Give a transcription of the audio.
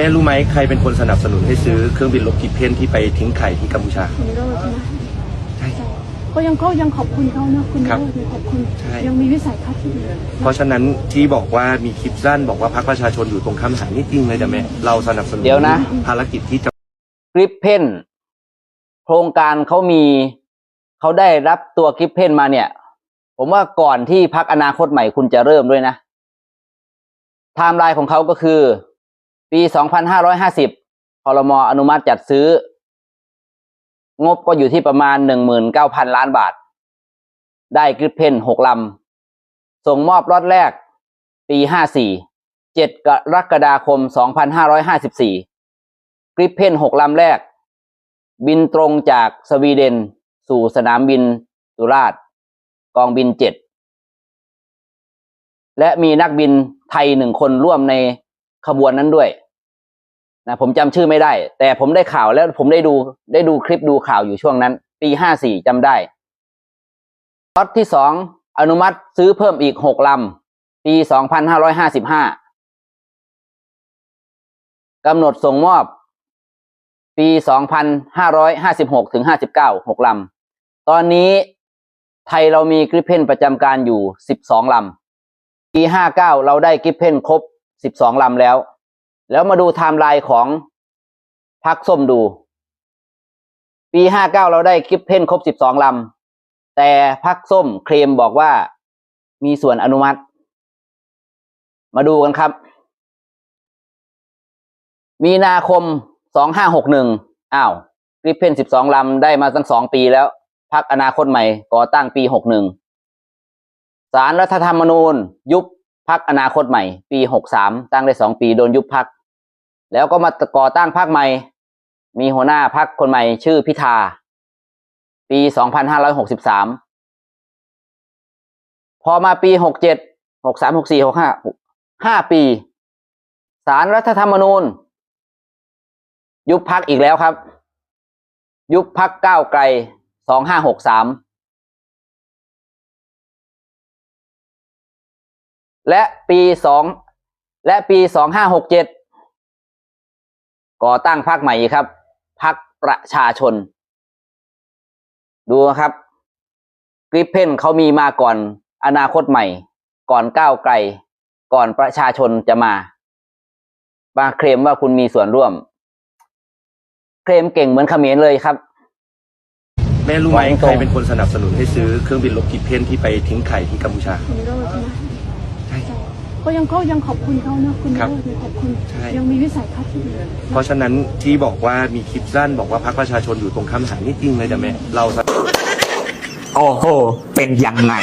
แม่รู้ไหมใครเป็นคนสนับสนุนให้ซื้อเครื่องบินลบกิฟเพนที่ไปทิ้งไข่ที่กัมพูชา คุณโรจน์ใช่ไหมใช่ ก็ยังก็ยังขอบคุณเขานะคุณครับโรจน์ยังขอบคุณใช่ ยังมีวิสัยทัศน์ที่ดีเพราะฉะนั้นที่บอกว่ามีคลิปสั้นบอกว่าพรรคประชาชนอยู่ตรงข้ามทหารนี่จริงเลยจ้ะแม่เราสนับสนุนเดี๋ยวนะ ภารกิจที่จะ กริปเพนโครงการเขามีเขาได้รับตัวกริปเพนมาเนี่ย ผมว่าก่อนที่พักอนาคตใหม่คุณจะเริ่มด้วยนะไทม์ไลน์ของเขาก็คือ ปี 2550พรมอนุมัติจัดซื้อ งบก็อยู่ที่ประมาณ 19,000 ล้านบาท ได้กริปเพน6ลำ ส่งมอบรอดแรก ปี 54 7กรกฎาคม 2554 กริปเพนหกลำแรก บินตรงจากสวีเดน สู่สนามบินสุราษฎร์กองบินเจ็ดและมีนักบินไทยหนึ่งคนร่วมในขบวนนั้นด้วย นะผมจำชื่อไม่ได้ แต่ผมได้ข่าวแล้วผมได้ดูได้ดูคลิปดูข่าวอยู่ช่วงนั้น ปีห้าสี่จำได้ล็อตที่สองอนุมัติซื้อเพิ่มอีกหกลำปีสองพันห้าร้อยห้าสิบห้ากำหนดส่งมอบ ปี2556ถึง59 6ลำตอนนี้ไทยเรามีกริปเพนประจำการอยู่12ลำปี59เก้าเราได้กริปเพนครบ12ลำแล้ว แล้วมาดูไทม์ไลน์ของพักส้มดู ปี59เก้าเราได้กริปเพนครบ12ลำ แต่พักส้มเคลมบอกว่ามีส่วนอนุมัติ มาดูกันครับ มีนาคมสองห้าหกหนึ่งอ้าวกริปเพนสิบสองลำได้มาตั้งสองปีแล้วพักอนาคตใหม่ก่อตั้งปีหกหนึ่งสารรัฐธรรมนูญ ยุบพักอนาคตใหม่ ปีหกสามตั้งได้สองปีโดนยุบพัก แล้วก็มาก่อตั้งพักใหม่ มีหัวหน้าพักคคนใหม่ชื่อพิธา ปีสองพันห้าร้อยหกสิบสามพอมาปีหกเจ็ดหกสามหกสี่หกห้าห้าปีสารรัฐธรรมนูญ ยุบพักอีกแล้วครับ ยุบพักก้าวไกลสองห้าหกสามและปีสองและปีสองห้าห กเจ็ดก่อตั้งพักใหม่อีกครับพักประชาชน ดูนะครับกริปเพนเขามีมาก่อนอนาคตใหม่ ก่อนก้าวไกล ก่อนประชาชนจะมามาเคลมว่าคุณมีส่วนร่วม เคลมเก่งเหมือนเขมรเลยครับ แม่รู้ไหมบอกตรงใครเป็นคนสนับสนุนให้ซื้อเครื่องบินลบกิฟเพนที่ไปทิ้งไข่ที่กัมพูชา ก็ยังก็ยังขอบคุณเขานะคุณครับโรจน์ยังขอบคุณใช่ ยังมีวิสัยทัศน์ที่ดีเพราะฉะนั้นที่บอกว่ามีคลิปสั้นบอกว่าพรรคประชาชนอยู่ตรงข้ามทหารนี่จริงเลยจ้ะแม่เรา โอ้โห เป็นยังไง